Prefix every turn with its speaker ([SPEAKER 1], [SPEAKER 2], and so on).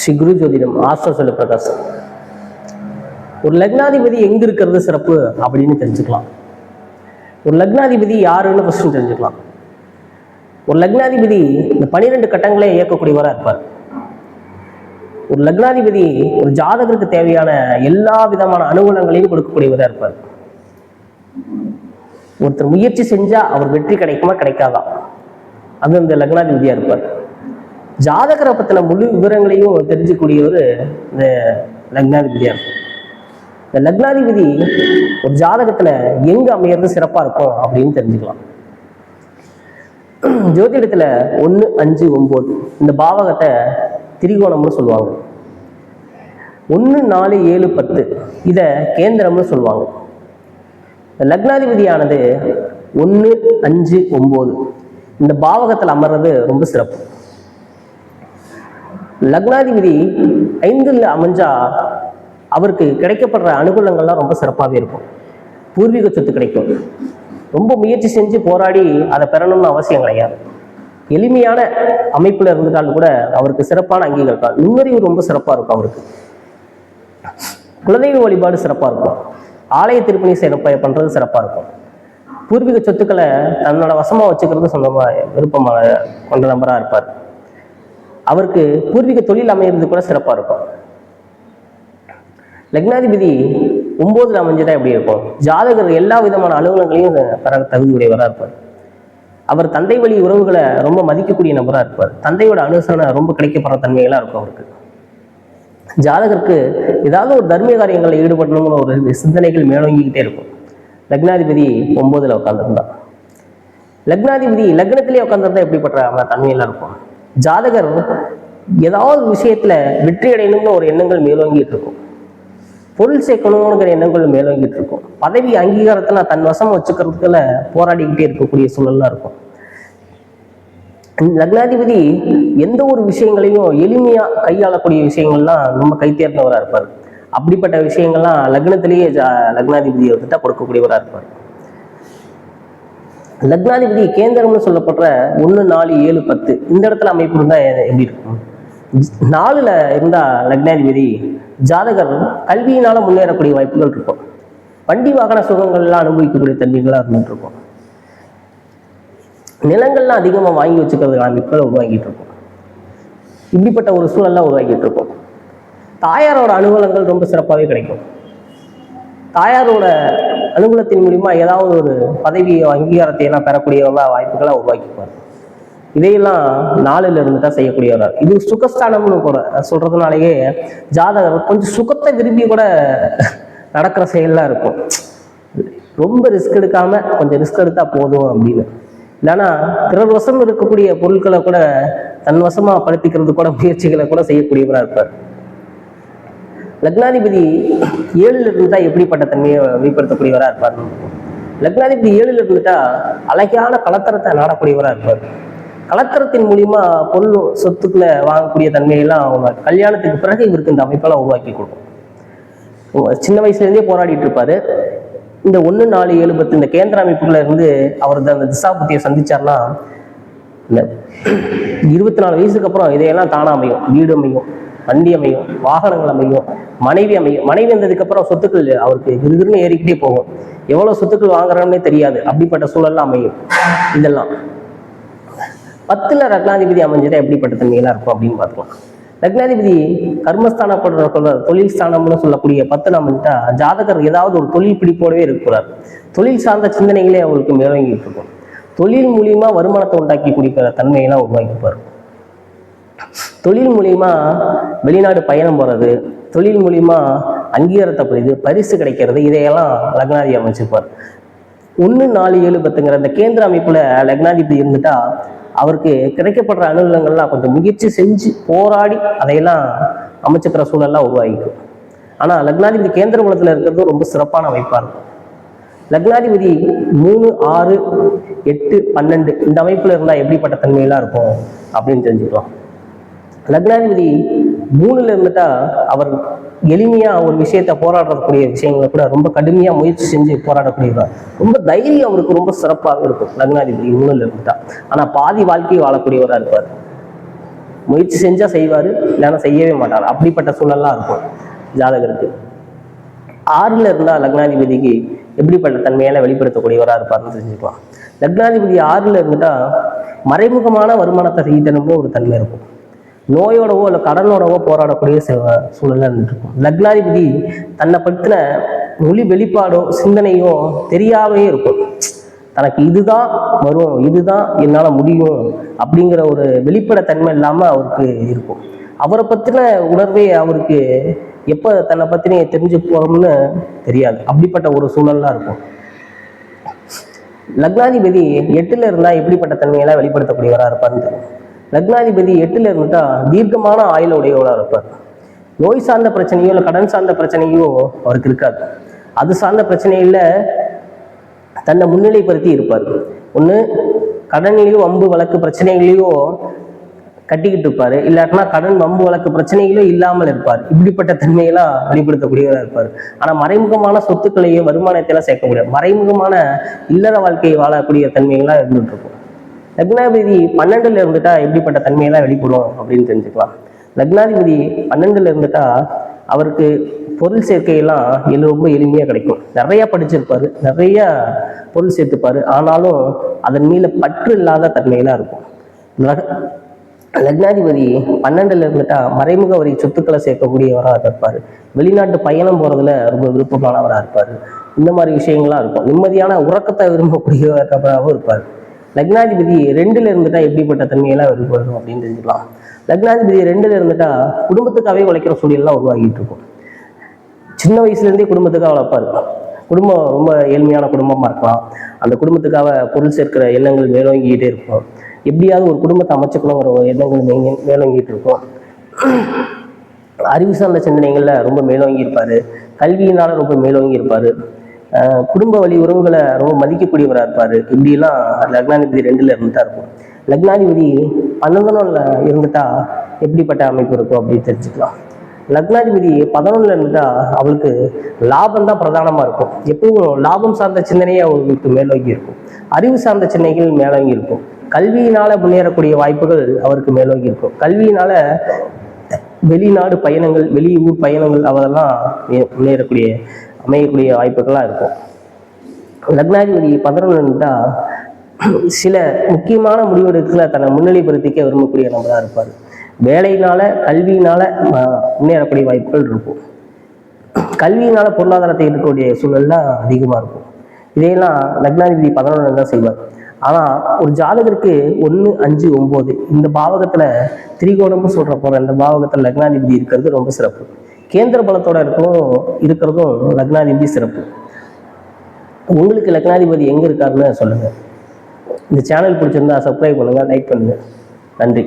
[SPEAKER 1] ஸ்ரீ குரு ஜோதிடம் ஆஸ்ட்ரோ சொல்லு பிரகாசம் ஒரு லக்னாதிபதி எங்க இருக்கிறது சிறப்பு அப்படின்னு தெரிஞ்சுக்கலாம். ஒரு லக்னாதிபதி யாருன்னு ஃபர்ஸ்ட் தெரிஞ்சுக்கலாம். ஒரு லக்னாதிபதி இந்த பனிரெண்டு கட்டங்களே இயக்கக்கூடியவராக இருப்பார். ஒரு லக்னாதிபதி ஒரு ஜாதகருக்கு தேவையான எல்லா விதமான அனுகூலங்களையும் கொடுக்கக்கூடியவராக இருப்பார். ஒருத்தர் முயற்சி செஞ்சா அவர் வெற்றி கிடைக்குமா கிடைக்காதா? அது இந்த லக்னாதிபதியா இருப்பார். ஜாதகரை பத்தின முழு விவரங்களையும் தெரிஞ்சுக்கூடியவர் இந்த லக்னாதிபதியா இருக்கும் இந்த லக்னாதிபதி ஒரு ஜாதகத்துல எங்க அமையிறது சிறப்பா இருக்கும் அப்படின்னு தெரிஞ்சுக்கலாம். ஜோதிடத்துல ஒன்று அஞ்சு ஒன்பது இந்த பாவகத்தை திரிகோணம்னு சொல்லுவாங்க. ஒன்று நாலு ஏழு பத்து இதை கேந்திரம்னு சொல்லுவாங்க. லக்னாதிபதியானது ஒன்று அஞ்சு ஒம்பது இந்த பாவகத்தில் அமர்றது ரொம்ப சிறப்பு. லக்னாதிபதி ஐந்தில் அமைஞ்சா அவருக்கு கிடைக்கப்படுற அனுகூலங்கள்லாம் ரொம்ப சிறப்பாகவே இருக்கும். பூர்வீக சொத்து கிடைக்கும். ரொம்ப முயற்சி செஞ்சு போராடி அதை பெறணும்னு அவசியம் கிடையாது. எளிமையான அமைப்பில் இருந்துட்டாலும் கூட அவருக்கு சிறப்பான அங்கீகாரம் நுண்ணறிவு ரொம்ப சிறப்பாக இருக்கும் அவருக்கு. குலதெய்வ வழிபாடு சிறப்பாக இருக்கும். ஆலய திருப்பணி சிறப்ப பண்ணுறது சிறப்பாக இருக்கும். பூர்வீக சொத்துக்களை தன்னோட வசமாக வச்சுக்கிறது சொந்தமாக விருப்பமாக கொண்ட நபராக இருப்பார். அவருக்கு பூர்வீக தொழில் அமையிறது கூட சிறப்பாக இருக்கும். லக்னாதிபதி ஒன்பதுல அமைஞ்சதா எப்படி இருக்கும்? ஜாதகர் எல்லா விதமான அலுவலகங்களையும் பெற தகுதியுடையவராக இருப்பார். அவர் தந்தை வழி உறவுகளை ரொம்ப மதிக்கக்கூடிய நபராக இருப்பார். தந்தையோட அனுசரணை ரொம்ப கிடைக்கப்படுற தன்மைகளாக இருக்கும் அவருக்கு. ஜாதகருக்கு ஏதாவது ஒரு தர்மீய காரியங்களில் ஈடுபடணுங்கிற ஒரு சிந்தனைகள் மேலோங்கிக்கிட்டே இருக்கும். லக்னாதிபதி ஒன்பதுல உட்காந்துருந்தான் லக்னாதிபதி லக்னத்திலே உட்காந்துருந்தா எப்படிப்பட்ட தன்மையெல்லாம் இருக்கும்? ஜாதகர் ஏதாவது விஷயத்துல வெற்றி அடையணும்னு ஒரு எண்ணங்கள் மேலோங்கிட்டு இருக்கும். பொருள் சேர்க்கணுங்கிற எண்ணங்கள் மேலோங்கிட்டு இருக்கும். பதவி அங்கீகாரத்தை நான் தன் வசம் வச்சுக்கிறதுக்குள்ள போராடிக்கிட்டே இருக்கக்கூடிய சூழல்லாம் இருக்கும். லக்னாதிபதி எந்த ஒரு விஷயங்களையும் எளிமையா கையாளக்கூடிய விஷயங்கள்லாம் ரொம்ப கைத்தேர்ந்தவராக இருப்பார். அப்படிப்பட்ட விஷயங்கள்லாம் லக்னத்திலேயே ஜா- லக்னாதிபதி வந்துட்டா கொடுக்கக்கூடியவராக இருப்பார். லக்னாதிபதி கேந்திரம்னு சொல்லப்படுற ஒன்று நாலு ஏழு பத்து இந்த இடத்துல அமைப்பு இருந்தால் எப்படி இருக்கும்? நாலுல இருந்தா லக்னாதிபதி ஜாதகர் கல்வியினால முன்னேறக்கூடிய வாய்ப்புகள் இருக்கும். வண்டி வாகன சுகங்கள்லாம் அனுபவிக்கக்கூடிய தன்மைகளாக இருந்துட்டு இருக்கும். நிலங்கள்லாம் அதிகமாக வாங்கி வச்சுக்கிறது அமைப்புகளை உருவாக்கிட்டு இருக்கும். இப்படிப்பட்ட ஒரு சூழல்லாம் உருவாக்கிட்டு இருக்கும். தாயாரோட அனுகூலங்கள் ரொம்ப சிறப்பாகவே கிடைக்கும். தாயாரோட அனுகூலத்தின் மூலிமா ஏதாவது ஒரு பதவியோ அங்கீகாரத்தையெல்லாம் எல்லாம் வாய்ப்புகளை உருவாக்கிப்பார் இதையெல்லாம் நாளில் இருந்துட்டா செய்யக்கூடியவர் இது சுகஸ்தானம்னு கூட சொல்றதுனாலேயே ஜாதகர் கொஞ்சம் சுகத்தை விரும்பி கூட நடக்கிற செயல்லாம் இருக்கும். ரொம்ப ரிஸ்க் எடுக்காம கொஞ்சம் ரிஸ்க் எடுத்தா போதும் அப்படின்னு. இல்லைன்னா பிறர் வசம் இருக்கக்கூடிய பொருட்களை கூட தன் வசமாக படுத்திக்கிறது கூட முயற்சிகளை கூட செய்யக்கூடியவராக இருப்பார். லக்னாதிபதி ஏழுல இருந்தா எப்படிப்பட்ட தன்மையை வெளிப்படுத்தக்கூடியவராக இருப்பார்? லக்னாதிபதி ஏழுல இருந்துட்டா அழகான கலத்தரத்தை நாடக்கூடியவராக இருப்பார். கலத்தரத்தின் மூலியமா பொருள் சொத்துக்களை வாங்கக்கூடிய தன்மையெல்லாம் அவங்க கல்யாணத்துக்கு பிறகு இவருக்கு இந்த அமைப்பெல்லாம் உருவாக்கி கொடுக்கும். சின்ன வயசுலேருந்தே போராடிட்டு இருப்பாரு. இந்த ஒன்று நாலு ஏழு பத்து இந்த கேந்திர அமைப்புகளை இருந்து அவர் அந்த திசாபுத்தியை சந்திச்சார்னா இந்த இருபத்தி நாலு வயசுக்கு அப்புறம் இதையெல்லாம் தானா அமையும் வீடு அமையும். வண்டி அமையும் வாகனங்கள் அமையும் மனைவி அமையும். மனைவி வந்ததுக்கு அப்புறம் சொத்துக்கள் அவருக்கு கிருகிருன்னு ஏறிக்கிட்டே போகும். எவ்வளவு சொத்துக்கள் வாங்குறாங்கன்னே தெரியாது. அப்படிப்பட்ட சூழல்லாம் அமையும். இதெல்லாம். பத்துல ரத்னாதிபதி அமைஞ்சதா எப்படிப்பட்ட தன்மையெல்லாம் இருக்கும் அப்படின்னு பார்த்துக்கலாம் லக்னாதிபதி கர்மஸ்தானப்படுற சொல்ற தொழில் ஸ்தானம்னு சொல்லக்கூடிய பத்துல அமைஞ்சிட்டா ஜாதகர் ஏதாவது ஒரு தொழில் பிடிப்போடவே இருக்கிறார் தொழில் சார்ந்த சிந்தனைகளே அவங்களுக்கு மேலோங்கிட்டு இருக்கும். தொழில் மூலியமா வருமானத்தை உண்டாக்கி குடிக்கிற தன்மையெல்லாம் உருவாக்கிப்பார் தொழில் மூலியமா வெளிநாடு பயணம் போறது தொழில் மூலியமா அங்கீகாரத்தை புரியுது பரிசு கிடைக்கிறது இதையெல்லாம் லக்னாதி அமைச்சிருப்பார். ஒன்று நாலு ஏழு பத்துங்கிற இந்த கேந்திர அமைப்புல லக்னாதிபதி இருந்துட்டா அவருக்கு கிடைக்கப்படுற அனுகூலங்கள்லாம் கொஞ்சம் முயற்சி செஞ்சு போராடி அதையெல்லாம் அமைச்சுக்கிற சூழல்லாம் உருவாகிக்கும் ஆனா லக்னாதிபதி கேந்திர குலத்துல இருக்கிறது ரொம்ப சிறப்பான அமைப்பாக இருக்கும். லக்னாதிபதி மூணு ஆறு எட்டு பன்னெண்டு இந்த அமைப்புல இருந்தா எப்படிப்பட்ட தன்மையெல்லாம் இருக்கும் அப்படின்னு தெரிஞ்சுக்கலாம். லக்னாதிபதி மூணுல இருந்துட்டா அவர் எளிமையா ஒரு விஷயத்த போராடக்கூடிய விஷயங்களை கூட ரொம்ப கடுமையா முயற்சி செஞ்சு போராடக்கூடியவர். ரொம்ப தைரியம் அவருக்கு ரொம்ப சிறப்பாக இருக்கும். லக்னாதிபதி மூணுல இருந்துட்டா. ஆனா பாதி வாழ்க்கையை வாழக்கூடியவரா இருப்பார். முயற்சி செஞ்சா செய்வாரு இல்லைன்னா செய்யவே மாட்டார். அப்படிப்பட்ட சூழல்லாம் இருக்கும் ஜாதகருக்கு. ஆறுல இருந்தா லக்னாதிபதிக்கு எப்படிப்பட்ட தன்மையால வெளிப்படுத்தக்கூடியவரா இருப்பாருன்னு தெரிஞ்சுக்கலாம். லக்னாதிபதி ஆறுல இருந்துட்டா மறைமுகமான வருமானத்தை செய்யணும்னு ஒரு தன்மை இருக்கும். நோயோடவோ இல்லை கடனோடவோ போராடக்கூடிய ச- சூழல்ல லக்னாதிபதி தன்னை பற்றின மொழி வெளிப்பாடோ சிந்தனையோ தெரியாமே இருக்கும். தனக்கு இதுதான் வரும் இதுதான் என்னால் முடியும் அப்படிங்கிற ஒரு வெளிப்படைத்தன்மை இல்லாமல் அவருக்கு இருக்கும். அவரை பற்றின உணர்வே அவருக்கு எப்போ தன்னை பற்றின தெரிஞ்சு போகிறோம்னு தெரியாது. அப்படிப்பட்ட ஒரு சூழல்லாம் இருக்கும். லக்னாதிபதி எட்டுல இருந்தா எப்படிப்பட்ட தன்மையெல்லாம் வெளிப்படுத்தக்கூடியவரா இருப்பார்னு தெரியும். லக்னாதிபதி எட்டுல இருந்துட்டா தீர்க்கமான ஆயுள உடையவரா இருப்பார். நோய் சார்ந்த பிரச்சனையோ இல்லை கடன் சார்ந்த பிரச்சனையோ அவருக்கு இருக்காது. அது சார்ந்த பிரச்சனையில தன்னை முன்னிலைப்படுத்தி இருப்பார். ஒன்று கடன்லையோ வம்பு வழக்கு பிரச்சனைகளையோ கட்டிக்கிட்டு இருப்பாரு. இல்லாட்டினா கடன் வம்பு வழக்கு பிரச்சனைகளோ இல்லாமல் இருப்பார். இப்படிப்பட்ட தன்மையெல்லாம் வெளிப்படுத்தக்கூடியவராக இருப்பார். ஆனா மறைமுகமான சொத்துக்களையோ வருமானத்தையெல்லாம் சேர்க்க முடியாது மறைமுகமான இல்லற வாழ்க்கையை வாழக்கூடிய தன்மைகள்லாம் இருந்துட்டு இருக்கும். லக்னாதிபதி பன்னெண்டுல இருந்துட்டா எப்படிப்பட்ட தன்மையெல்லாம் வெளிப்படும் அப்படின்னு தெரிஞ்சுக்கலாம். லக்னாதிபதி பன்னெண்டுல இருந்துட்டா அவருக்கு பொருள் சேர்க்கையெல்லாம் எல்லாம் ரொம்ப எளிமையாக கிடைக்கும். நிறைய படிச்சிருப்பாரு நிறைய பொருள் சேர்த்துப்பாரு. ஆனாலும் அதன் மீது பற்று இல்லாத தன்மையெல்லாம் இருக்கும். லக்னாதிபதி பன்னெண்டுல இருந்துட்டா மறைமுக வரி சொத்துக்களை சேர்க்கக்கூடியவராக இருப்பார். வெளிநாட்டு பயணம் போறதுல ரொம்ப விருப்பமானவராக இருப்பார். இந்த மாதிரி விஷயங்கள்லாம் இருக்கும். நிம்மதியான உறக்கத்தை விரும்பக்கூடியவராகவும் இருப்பார். லக்னாதிபதி ரெண்டுல இருந்துட்டா எப்படிப்பட்ட தன்மையெல்லாம் வெளிப்படும் அப்படின்னு தெரிஞ்சுக்கலாம். லக்னாதிபதி ரெண்டுல இருந்துட்டா குடும்பத்துக்காகவே உழைக்கிற சூழல்லாம் உருவாகிட்டு இருக்கும். சின்ன வயசுல இருந்தே குடும்பத்துக்காக வளர்ப்பாரு குடும்பம் ரொம்ப ஏழ்மையான குடும்பமா இருக்கலாம். அந்த குடும்பத்துக்காக பொருள் சேர்க்கிற எண்ணங்கள் மேலோங்கிக்கிட்டே இருக்கும். எப்படியாவது ஒரு குடும்பத்தை அமைச்சுக்கணுங்கிற ஒரு எண்ணங்கள் மேலோங்கிட்டு இருக்கும். அறிவு சார்ந்த சிந்தனைகள்ல ரொம்ப மேலோங்கி இருப்பாரு கல்வியினால ரொம்ப மேலோங்கி இருப்பாரு குடும்ப வழி உறவுகளை ரொம்ப மதிக்கக்கூடியவரா இருப்பார். இப்படிலாம் லக்னாதிபதி ரெண்டுல இருந்துட்டா இருக்கும். லக்னாதிபதி பன்னெண்டுல இருந்துட்டா எப்படிப்பட்ட அமைப்பு இருக்கும் அப்படின்னு தெரிஞ்சுக்கலாம். லக்னாதிபதி பதினொன்னுல இருந்துட்டா அவளுக்கு லாபம் தான் பிரதானமா இருக்கும். எப்பவும் லாபம் சார்ந்த சிந்தனையே அவங்களுக்கு மேலோங்கி இருக்கும். அறிவு சார்ந்த சிந்தனைகள் மேலோங்கி இருக்கும். கல்வியினால முன்னேறக்கூடிய வாய்ப்புகள் அவருக்கு மேலோங்கி இருக்கும். கல்வியினால வெளிநாடு பயணங்கள் வெளியூர் பயணங்கள் அவரெல்லாம் முன்னேறக்கூடிய அமையக்கூடிய வாய்ப்புகள்லாம் இருக்கும். லக்னாதிபதி பதினொன்றுட்டா சில முக்கியமான முடிவெடுக்கல தன்னை முன்னிலைப்படுத்திக்க விரும்பக்கூடிய நபராக இருப்பார். வேலையினால கல்வியினால முன்னேறக்கூடிய வாய்ப்புகள் இருக்கும். கல்வியினால பொருளாதாரத்தை இருக்கக்கூடிய சூழல்லாம் அதிகமாக இருக்கும். இதையெல்லாம் லக்னாதிபதி பதினொன்று தான் செய்வார். ஆனால் ஒரு ஜாதகருக்கு ஒன்று அஞ்சு ஒம்பது இந்த பாவகத்தில் திரிகோணம்னு சொல்கிற போகிற இந்த பாவகத்தில் லக்னாதிபதி இருக்கிறது ரொம்ப சிறப்பு. கேந்திர பலத்தோட இருக்கவும் இருக்கிறதும் லக்னாதிபதி சிறப்பு. உங்களுக்கு லக்னாதிபதி எங்கே இருக்காருன்னு சொல்லுங்கள் இந்த சேனல் பிடிச்சிருந்தா சப்ஸ்கிரைப் பண்ணுங்கள் லைக் பண்ணுங்கள் நன்றி.